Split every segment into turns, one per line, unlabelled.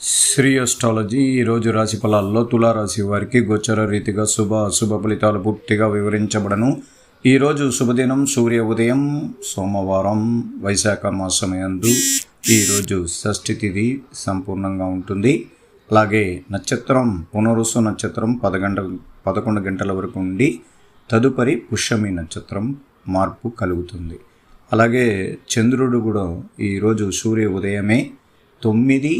Shri astrology ఈరోజు రాశి ఫలాల్లో తులారాశి వారికి గోచర రీతిగా శుభ అశుభ ఫలితాలు పూర్తిగా వివరించబడను. ఈరోజు శుభదినం సూర్య ఉదయం సోమవారం వైశాఖ మాసమయందు ఈరోజు షష్ఠి తిథి సంపూర్ణంగా ఉంటుంది. అలాగే నక్షత్రం పునరుసు నక్షత్రం పదగంట పదకొండు గంటల వరకు ఉండి తదుపరి పుష్యమి నక్షత్రం మార్పు కలుగుతుంది. అలాగే చంద్రుడు కూడా ఈరోజు సూర్య ఉదయమే తొమ్మిది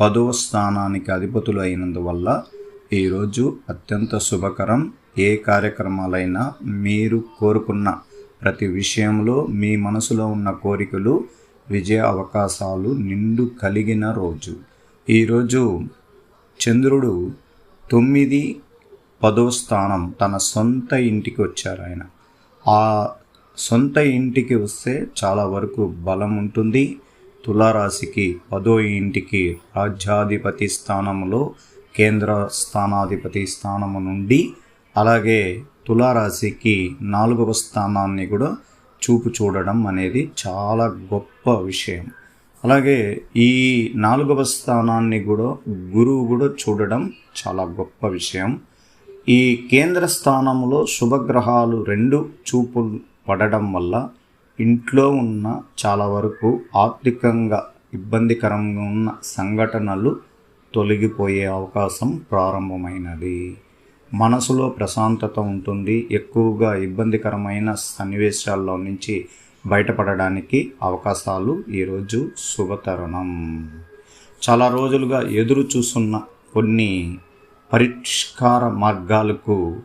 పదవ స్థానానికి అధిపతులు అయినందువల్ల ఈరోజు అత్యంత శుభకరం ఏ కార్యక్రమాలైనా మీరు కోరుకున్న ప్రతి విషయంలో మీ మనసులో ఉన్న కోరికలు విజయ అవకాశాలు నిండు కలిగిన రోజు. ఈరోజు చంద్రుడు తొమ్మిది పదో స్థానం తన సొంత ఇంటికి వచ్చారు ఆయన. ఆ సొంత ఇంటికి వస్తే చాలా వరకు బలం ఉంటుంది. తులారాశికి పదో ఇంటికి రాజ్యాధిపతి స్థానంలో కేంద్ర స్థానాధిపతి స్థానము నుండి అలాగే తులారాశికి నాలుగవ స్థానాన్ని కూడా చూపు చూడడం అనేది చాలా గొప్ప విషయం. అలాగే ఈ నాలుగవ స్థానాన్ని కూడా గురువు కూడా చూడడం చాలా గొప్ప విషయం. ఈ కేంద్ర స్థానంలో శుభగ్రహాలు రెండు చూపులు పడడం వల్ల ఇంట్లో ఉన్న చాలా వరకు ఆర్థికంగా ఇబ్బందికరంగా ఉన్న సంఘటనలు తొలగిపోయే అవకాశం ప్రారంభమైనది. మనసులో ప్రశాంతత ఉంటుంది. ఎక్కువగా ఇబ్బందికరమైన సన్నివేశాల్లో నుంచి బయటపడడానికి అవకాశాలు ఈరోజు శుభతరుణం. చాలా రోజులుగా ఎదురు చూస్తున్న కొన్ని పరిష్కార మార్గాలకు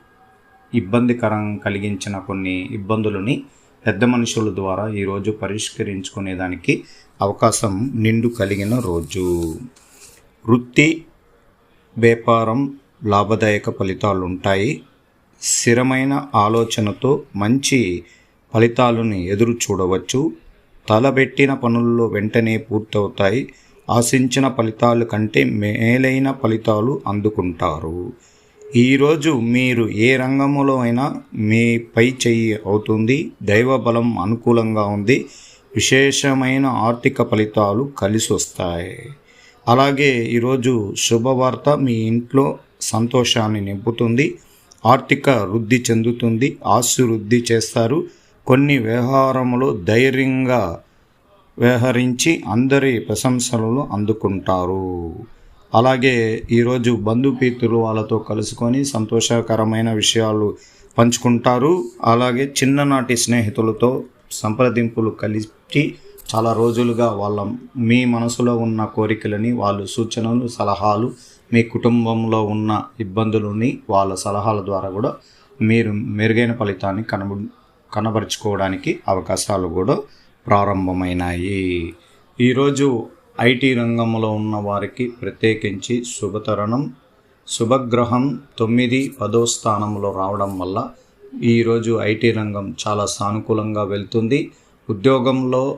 ఇబ్బందికరం కలిగించిన కొన్ని ఇబ్బందులని పెద్ద మనుషుల ద్వారా ఈరోజు పరిష్కరించుకునేదానికి అవకాశం నిండు కలిగిన రోజు. వృత్తి వ్యాపారం లాభదాయక ఫలితాలు ఉంటాయి స్థిరమైన ఆలోచనతో మంచి ఫలితాలను ఎదురు చూడవచ్చు. తలబెట్టిన పనుల్లో వెంటనే పూర్తవుతాయి. ఆశించిన ఫలితాల కంటే మేలైన ఫలితాలు అందుకుంటారు. ఈరోజు మీరు ఏ రంగంలో అయినా మీ పై చెయ్యి అవుతుంది దైవ బలం అనుకూలంగా ఉంది విశేషమైన ఆర్థిక ఫలితాలు కలిసి వస్తాయి. అలాగే ఈరోజు శుభవార్త మీ ఇంట్లో సంతోషాన్ని నింపుతుంది ఆర్థిక వృద్ధి చెందుతుంది ఆస్తి చేస్తారు. కొన్ని వ్యవహారములో ధైర్యంగా వ్యవహరించి అందరి ప్రశంసలను అందుకుంటారు. అలాగే ఈరోజు బంధుపీతులు వాళ్ళతో కలుసుకొని సంతోషకరమైన విషయాలు పంచుకుంటారు. అలాగే చిన్ననాటి స్నేహితులతో సంప్రదింపులు కలిపి చాలా రోజులుగా వాళ్ళ మీ మనసులో ఉన్న కోరికలని వాళ్ళు సూచనలు సలహాలు మీ కుటుంబంలో ఉన్న ఇబ్బందులని వాళ్ళ సలహాల ద్వారా కూడా మీరు మెరుగైన ఫలితాన్ని కనబ కనబరుచుకోవడానికి అవకాశాలు కూడా ప్రారంభమైనాయి. ఈరోజు ఐటీ రంగంలో ఉన్న వారికి ప్రత్యేకించి శుభతరణం. శుభగ్రహం తొమ్మిది పదో స్థానంలో రావడం వల్ల ఈరోజు ఐటీ రంగం చాలా సానుకూలంగా వెళ్తుంది. ఉద్యోగంలో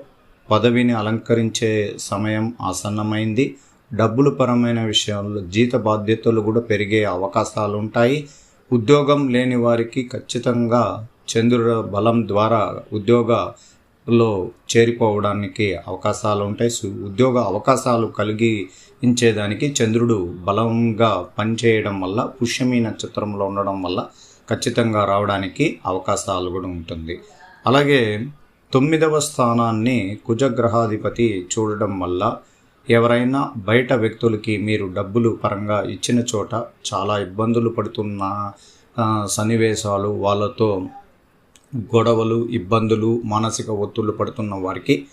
పదవిని అలంకరించే సమయం ఆసన్నమైంది. డబ్బులు పరమైన విషయాల్లో జీత బాధ్యతలు కూడా పెరిగే అవకాశాలు ఉంటాయి. ఉద్యోగం లేని వారికి ఖచ్చితంగా చంద్రుడ బలం ద్వారా ఉద్యోగ లో చేరిపోవడానికి అవకాశాలు ఉంటాయి. సు- ఉద్యోగ అవకాశాలు కలిగించేదానికి చంద్రుడు బలంగా పనిచేయడం వల్ల పుష్యమి నక్షత్రంలో ఉండడం వల్ల ఖచ్చితంగా రావడానికి అవకాశాలు కూడా ఉంటుంది. అలాగే తొమ్మిదవ స్థానాన్ని కుజగ్రహాధిపతి చూడడం వల్ల ఎవరైనా బయట వ్యక్తులకి మీరు డబ్బులు పరంగా ఇచ్చిన చోట చాలా ఇబ్బందులు పడుతున్న సన్నివేశాలు వాళ్ళతో గొడవలు ఇబ్బందులు మానసిక ఒత్తిళ్ళు పడుతున్న వారికి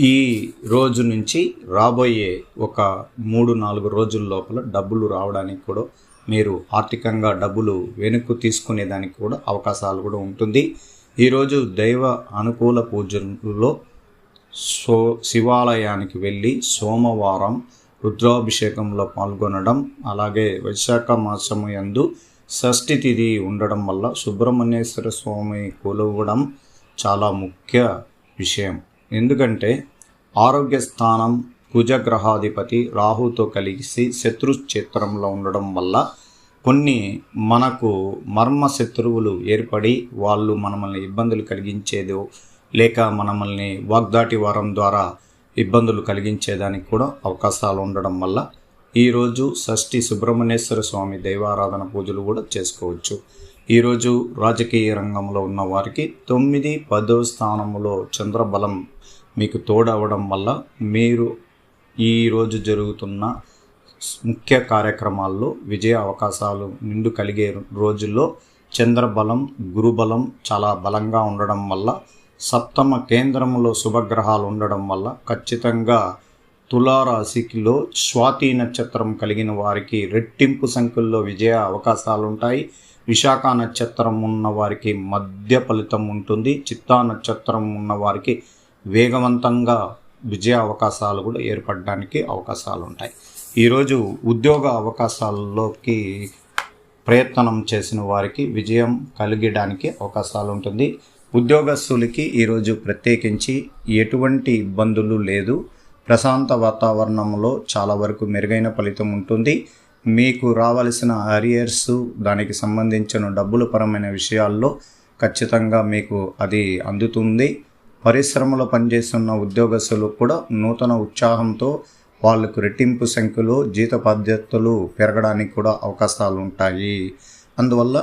ఈ రోజు నుంచి రాబోయే ఒక మూడు నాలుగు రోజుల లోపల డబ్బులు రావడానికి కూడా మీరు ఆర్థికంగా డబ్బులు వెనుక్కు తీసుకునేదానికి కూడా అవకాశాలు కూడా ఉంటుంది. ఈరోజు దైవ అనుకూల పూజల్లో సో శివాలయానికి వెళ్ళి సోమవారం రుద్రాభిషేకంలో పాల్గొనడం అలాగే వైశాఖ మాసము యందు షష్ఠి తిథి ఉండడం వల్ల సుబ్రహ్మణ్యేశ్వర స్వామి కొలవడం చాలా ముఖ్య విషయం. ఎందుకంటే ఆరోగ్య స్థానం కుజగ్రహాధిపతి రాహుతో కలిసి శత్రు క్షేత్రంలో ఉండడం వల్ల కొన్ని మనకు మర్మ శత్రువులు ఏర్పడి వాళ్ళు మనల్ని ఇబ్బందులు కలిగించేదో లేక మనల్ని వాగ్దాటి వారం ద్వారా ఇబ్బందులు కలిగించేదానికి కూడా అవకాశాలు ఉండడం వల్ల ఈరోజు షష్ఠి సుబ్రహ్మణ్యేశ్వర స్వామి దైవారాధన పూజలు కూడా చేసుకోవచ్చు. ఈరోజు రాజకీయ రంగంలో ఉన్న వారికి తొమ్మిది పదో స్థానంలో చంద్రబలం మీకు తోడవడం వల్ల మీరు ఈరోజు జరుగుతున్న ముఖ్య కార్యక్రమాల్లో విజయ అవకాశాలు నిండు కలిగే రోజుల్లో చంద్రబలం గురుబలం చాలా బలంగా ఉండడం వల్ల సప్తమ కేంద్రంలో శుభగ్రహాలు ఉండడం వల్ల ఖచ్చితంగా తులారాశికిలో స్వాతి నక్షత్రం కలిగిన వారికి రెట్టింపు సంఖ్యల్లో విజయ అవకాశాలుంటాయి. విశాఖ నక్షత్రం ఉన్న వారికి మధ్య ఫలితం ఉంటుంది. చిత్తా నక్షత్రం ఉన్న వారికి వేగవంతంగా విజయ అవకాశాలు కూడా ఏర్పడడానికి అవకాశాలు ఉంటాయి ఈరోజు ఉద్యోగ అవకాశాల్లోకి ప్రయత్నం చేసిన వారికి విజయం కలిగడానికి అవకాశాలు ఉంటుంది ఉద్యోగస్తులకి ఈరోజు ప్రత్యేకించి ఎటువంటి ఇబ్బందులు లేదు. ప్రశాంత వాతావరణంలో చాలా వరకు మెరుగైన ఫలితం ఉంటుంది. మీకు రావలసిన అరియర్స్ దానికి సంబంధించిన డబ్బుల పరమైన విషయాల్లో ఖచ్చితంగా మీకు అది అందుతుంది. పరిశ్రమలో పనిచేస్తున్న ఉద్యోగస్తులు కూడా నూతన ఉత్సాహంతో వాళ్ళకు రెట్టింపు సంఖ్యలో జీత పద్ధతులు పెరగడానికి కూడా అవకాశాలు ఉంటాయి. అందువల్ల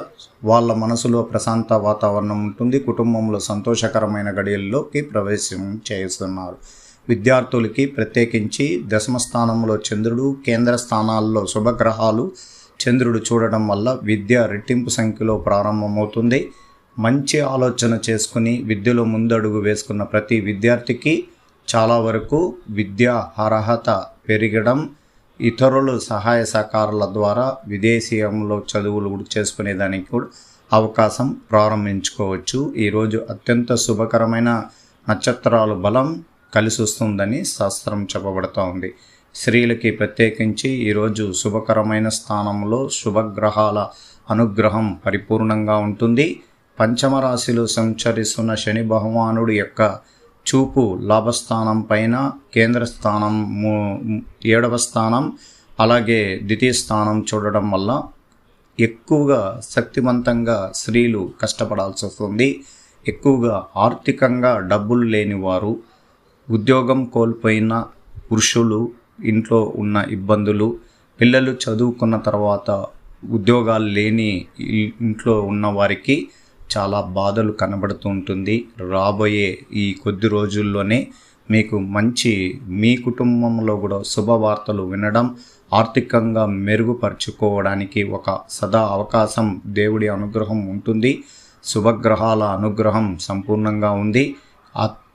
వాళ్ళ మనసులో ప్రశాంత వాతావరణం ఉంటుంది. కుటుంబంలో సంతోషకరమైన గడియల్లోకి ప్రవేశం చేస్తున్నారు. విద్యార్థులకి ప్రత్యేకించి దశమ స్థానంలో చంద్రుడు కేంద్ర స్థానాల్లో శుభగ్రహాలు చంద్రుడు చూడడం వల్ల విద్య రెట్టింపు సంఖ్యలో ప్రారంభమవుతుంది. మంచి ఆలోచన చేసుకుని విద్యలో ముందడుగు వేసుకున్న ప్రతి విద్యార్థికి చాలా వరకు విద్యా అర్హత పెరగడం ఇతరులు సహాయ సహకారాల ద్వారా విదేశీయంలో చదువులు కూడా చేసుకునేదానికి కూడా అవకాశం ప్రారంభించుకోవచ్చు. ఈరోజు అత్యంత శుభకరమైన నక్షత్రాలు బలం కలిసి వస్తుందని శాస్త్రం చెప్పబడుతూ ఉంది స్త్రీలకి ప్రత్యేకించి ఈరోజు శుభకరమైన స్థానంలో శుభగ్రహాల అనుగ్రహం పరిపూర్ణంగా ఉంటుంది. పంచమ రాశిలో సంచరిస్తున్న శని భగవానుడు యొక్క చూపు లాభస్థానం పైన కేంద్ర స్థానం ఏడవ స్థానం అలాగే ద్వితీయ స్థానం చూడడం వల్ల ఎక్కువగా శక్తివంతంగా స్త్రీలు కష్టపడాల్సి వస్తుంది ఎక్కువగా ఆర్థికంగా డబ్బులు లేని వారు ఉద్యోగం కోల్పోయిన పురుషులు ఇంట్లో ఉన్న ఇబ్బందులు పిల్లలు చదువుకున్న తర్వాత ఉద్యోగాలు లేని ఇంట్లో ఉన్న వారికి చాలా బాధలు కనబడుతూ ఉంటుంది. రాబోయే ఈ కొద్ది రోజుల్లోనే మీకు మంచి మీ కుటుంబంలో కూడా శుభవార్తలు వినడం ఆర్థికంగా మెరుగుపరుచుకోవడానికి ఒక సదా అవకాశం దేవుడి అనుగ్రహం ఉంటుంది. శుభగ్రహాల అనుగ్రహం సంపూర్ణంగా ఉంది.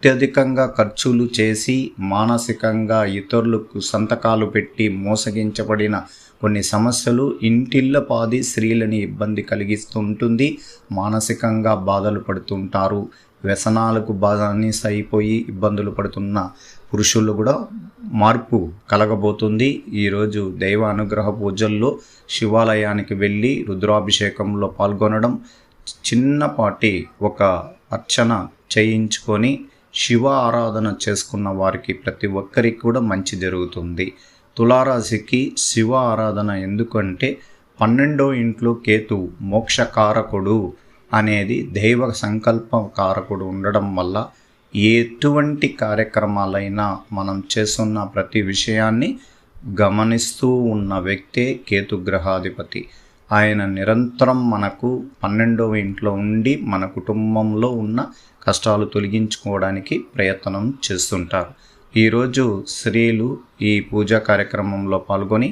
అత్యధికంగా ఖర్చులు చేసి మానసికంగా ఇతరులకు సంతకాలు పెట్టి మోసగించబడిన కొన్ని సమస్యలు ఇంటిల్లపాది స్త్రీలని ఇబ్బంది కలిగిస్తుంటుంది మానసికంగా బాధలు పడుతుంటారు. వ్యసనాలకు బాధని అయిపోయి ఇబ్బందులు పడుతున్న పురుషులు కూడా మార్పు కలగబోతుంది. ఈరోజు దైవ అనుగ్రహ పూజల్లో శివాలయానికి వెళ్ళి రుద్రాభిషేకంలో పాల్గొనడం చిన్నపాటి ఒక అర్చన చేయించుకొని శివ ఆరాధన చేసుకున్న వారికి ప్రతి ఒక్కరికి కూడా మంచి జరుగుతుంది. తులారాశికి శివ ఆరాధన ఎందుకంటే పన్నెండో ఇంట్లో కేతు మోక్షకారకుడు అనేది దైవ సంకల్ప కారకుడు ఉండడం వల్ల ఎటువంటి కార్యక్రమాలైనా మనం చేస్తున్న ప్రతి విషయాన్ని గమనిస్తూ ఉన్న వ్యక్తే కేతుగ్రహాధిపతి ఆయన నిరంతరం మనకు పన్నెండవ ఇంట్లో ఉండి మన కుటుంబంలో ఉన్న కష్టాలు తొలగించుకోవడానికి ప్రయత్నం చేస్తుంటారు. ఈరోజు స్త్రీలు ఈ పూజా కార్యక్రమంలో పాల్గొని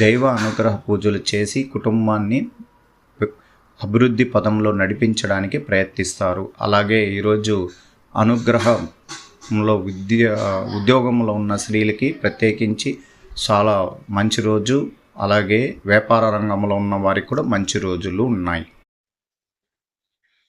దైవ అనుగ్రహ పూజలు చేసి కుటుంబాన్ని అభివృద్ధి పదంలో నడిపించడానికి ప్రయత్నిస్తారు. అలాగే ఈరోజు అనుగ్రహంలో విద్య ఉద్యోగంలో ఉన్న స్త్రీలకి ప్రత్యేకించి చాలా మంచి రోజు. అలాగే వ్యాపార రంగంలో ఉన్న వారికి కూడా మంచి రోజులు ఉన్నాయి.